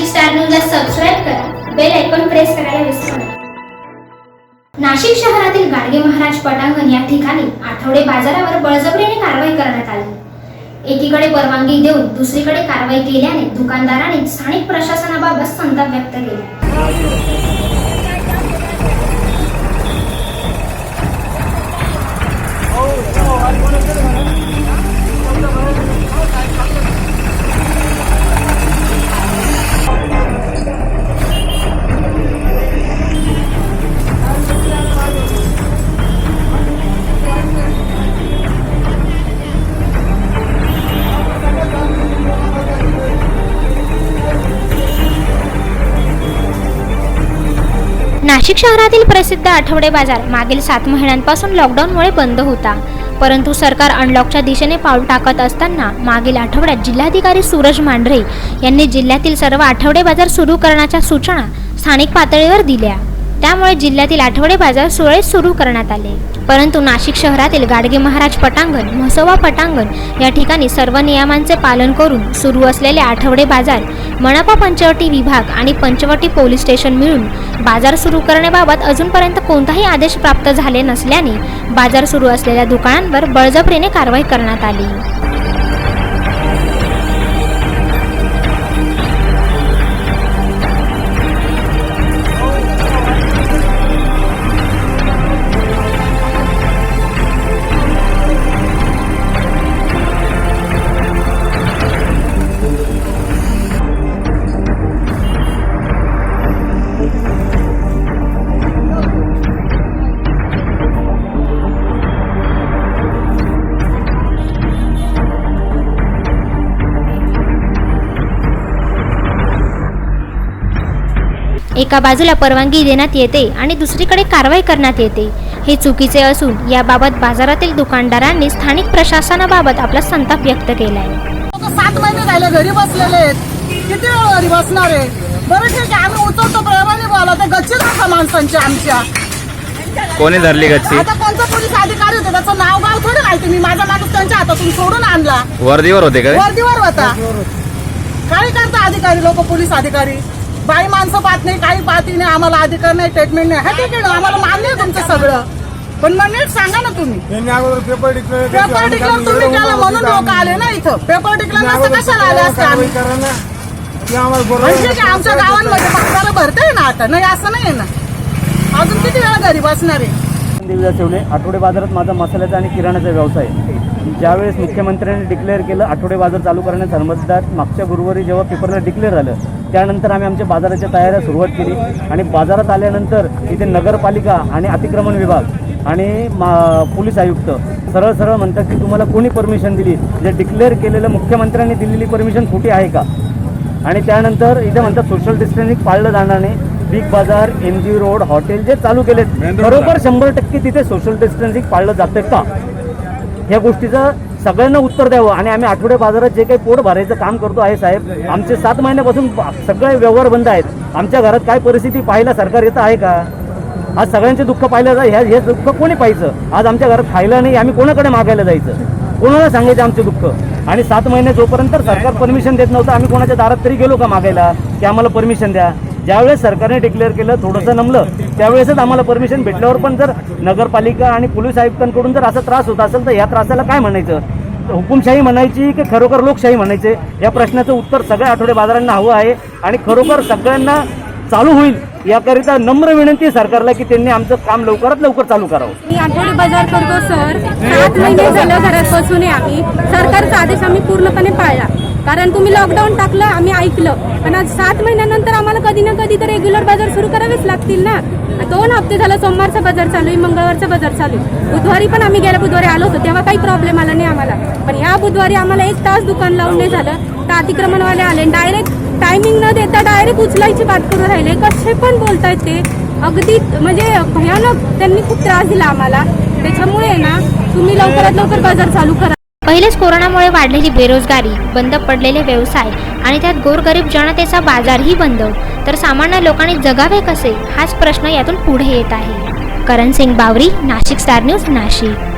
Nashik star न्यूजला subscribe करा. Bell icon press करायला विसरू नका. नाशिक शहरातील गाडगे महाराज पटांगण या ठिकाणी आठवडे बाजारावर बळजबरीने कारवाई करण्यात आली. एकीकडे परवानगी देऊन दुसरीकडे कारवाई केल्याने दुकानदारांनी स्थानिक प्रशासनाबाबत संताप व्यक्त केला. नाशिक शहरातील प्रसिद्ध आठवडे बाजार मागील सात महिन्यांपासून लॉकडाऊनमुळे बंद होता. परंतु सरकार अनलॉकच्या दिशेने पाऊल टाकत असताना मागील आठवड्यात जिल्हाधिकारी सूरज मांढरे यांनी जिल्ह्यातील सर्व आठवडे बाजार सुरू करण्याच्या सूचना स्थानिक पातळीवर दिल्या. त्यामुळे जिल्ह्यातील आठवडे बाजार सुरळीत सुरू करण्यात आले. परंतु नाशिक शहरातील गाडगे महाराज पटांगण म्हसोबा पटांगण या ठिकाणी सर्व नियमांचे पालन करून सुरू असलेले आठवडे बाजार मनपा पंचवटी विभाग आणि पंचवटी पोलीस स्टेशन मिळून बाजार सुरू करण्याबाबत अजूनपर्यंत कोणताही आदेश प्राप्त झाले नसल्याने बाजार सुरू असलेल्या दुकानांवर बळजबरीने कारवाई करण्यात आली. एका बाजूला परवानगी देण्यात येते आणि दुसरीकडे कारवाई करण्यात येते. हे चुकीचे असून याबाबत बाजारातील दुकानदारांनी स्थानिक प्रशासनाबाबत आपला संताप व्यक्त केलाय. लोक सात महिने झाले घरी बसलेले आहेत. किती वेळ घरी बसणार आहे? बरं ठीक आहे आम्ही उचलतो प्रेमाने बोला तर गच्ची नका माणसांची आमच्या. कोणी धरली गच्ची आता कोणता पोलीस अधिकारी होते? त्याचं नाव गाव थोडी माहिती. मी माझा माणूस त्यांच्या हातातून सोडून आणला. वर्दीवर होते का वर्दीवर होता. काय करता अधिकारी लोक पोलीस अधिकारी? बाई माणसं पाहत नाही काही पाहती नाही आम्हाला अधिकार नाही ट्रीटमेंट नाही. हा ठीक आहे ना आम्हाला मान्य आहे तुमचं सगळं. पण मग नीट सांगा ना तुम्ही. अगोदर पेपर डिक्लेअर पेपर डिक्लेअर तुम्ही केलं म्हणून लोक आले ना इथं. पेपर डिक्लेअर नसतं कशाला आले असते आम्ही? म्हणजे की आमच्या गावांमध्ये बाजारा भरतंय ना आता. नाही असं नाही ना. अजून किती वेळा घरी बसणार आहे? देवीला ठेवले. आठवडे बाजारात माझा मसाल्याचा आणि किराणाचा व्यवसाय आहे. ज्यावेळेस मुख्यमंत्र्यांनी डिक्लेअर केलं आठवडे बाजार चालू करण्यास हरमतदार मागच्या गुरुवारी जेव्हा पेपरला डिक्लेअर झालं त्यानंतर आम्ही आमच्या बाजाराच्या तयाऱ्या सुरुवात केली आणि बाजारात आल्यानंतर इथे नगरपालिका आणि अतिक्रमण विभाग आणि मा पोलीस आयुक्त सरळ सरळ म्हणतात की तुम्हाला कोणी परमिशन दिली? जे डिक्लेअर केलेलं मुख्यमंत्र्यांनी दिलेली परमिशन खोटी आहे का? आणि त्यानंतर इथे म्हणतात सोशल डिस्टन्सिंग पाळलं जाणार नाही. बिग बाजार एम जी रोड हॉटेल जे चालू केलेत बरोबर शंभर टक्के तिथे सोशल डिस्टन्सिंग पाळलं जातं का? या गोष्टीचं सगळ्यांना उत्तर द्यावं आणि आम्ही आठवडे बाजारात जे काही पोट भरायचं काम करतो आहे साहेब आमचे सात महिन्यापासून सगळे व्यवहार बंद आहेत. आमच्या घरात काय परिस्थिती पाहायला सरकार येतं आहे का? आज सगळ्यांचे दुःख पाहिलं जा ह्या हे दुःख कोणी पाहायचं? आज आमच्या घरात खायला नाही आम्ही कोणाकडे मागायला जायचं? कोणाला सांगायचं आमचे दुःख? आणि सात महिने जोपर्यंत सरकार परमिशन देत नव्हतं आम्ही कोणाच्या दारात तरी गेलो का मागायला? की आम्हाला परमिशन द्या. ज्यावेळेस सरकारने डिक्लेअर केलं थोडंसं नमलं त्यावेळेसच आम्हाला परमिशन भेटल्यावर पण जर नगरपालिका आणि पोलीस आयुक्तांकडून जर असा त्रास होत असेल तर या त्रासाला काय म्हणायचं? हुकुमशाही म्हणायची की खरोखर लोकशाही म्हणायचे? या प्रश्नाचं उत्तर सगळ्या आठवडे बाजारांना हवं आहे आणि खरोखर सगळ्यांना चालू होईल याकरिता नम्र विनंती आहे सरकारला की त्यांनी आमचं काम लवकरात लवकर चालू करावं. मी आठवडी बाजार करतो सर. सात महिने झालं घरात बसून आम्ही. सरकारचा आदेश आम्ही पूर्णपणे पाळला. कारण तुम्ही लॉकडाऊन टाकलं आम्ही ऐकलं. पण आज सात महिन्यानंतर आम्हाला कधी ना कधी तर रेग्युलर बाजार सुरू करावेच लागतील ना. दोन हप्ते झालं सोमवारचा बाजार चालू आहे मंगळवारचा बाजार चालू आहे. बुधवारी पण आम्ही गेल्या बुधवारी आलो होतो तेव्हा काही प्रॉब्लेम आला नाही आम्हाला. पण ह्या बुधवारी आम्हाला एक तास दुकान लावून नाही झालं. तर अतिक्रमणवाले आले. डायरेक्ट टायमिंग न देता डायरेक्ट उचलायची बात करून राहिले. कसे पण बोलतायत ते. अगदी म्हणजे भयानक त्यांनी खूप त्रास दिला आम्हाला. त्याच्यामुळे ना तुम्ही लवकरात लवकर बाजार चालू करा. पहिलेच कोरोनामुळे वाढलेली बेरोजगारी बंद पडलेले व्यवसाय आणि त्यात गोरगरीब जनतेचा बाजारही बंद. तर सामान्य लोकांनी जगावे कसे? हाच प्रश्न यातून पुढे येत आहे. Karan Singh Bawari Nashik star news Nashik.